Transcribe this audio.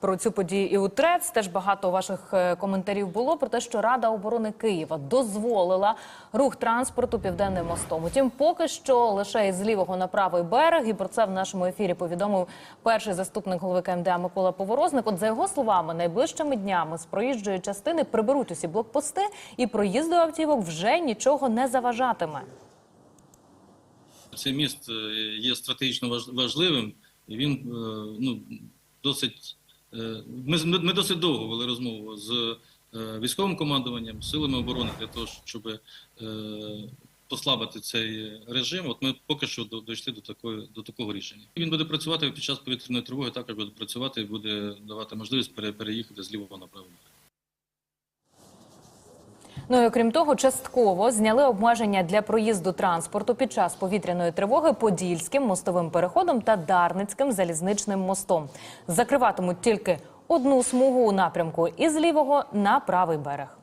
Про цю подію і у ТРЕЦ теж багато ваших е, коментарів було про те, що Рада оборони Києва дозволила рух транспорту південним мостом. Утім, поки що лише із лівого на правий берег, і про це в нашому ефірі повідомив перший заступник голови КМДА Микола Поворозник. От за його словами, найближчими днями з проїжджої частини приберуть усі блокпости, і проїзду автівок вже нічого не заважатиме. Цей міст е, є стратегічно важливим, і він е, ну, досить. е, Ми, ми, досить довго вели розмову з е, військовим командуванням, силами оборони для того, щоб е, послабити цей режим. От ми поки що дійшли до такої до такого рішення. Він буде працювати під час повітряної тривоги, також буде працювати і буде давати можливість пере- переїхати з лівого на. Ну і окрім того, частково зняли обмеження для проїзду транспорту під час повітряної тривоги Подільським мостовим переходом та Дарницьким залізничним мостом. Закриватимуть тільки одну смугу у напрямку із лівого на правий берег.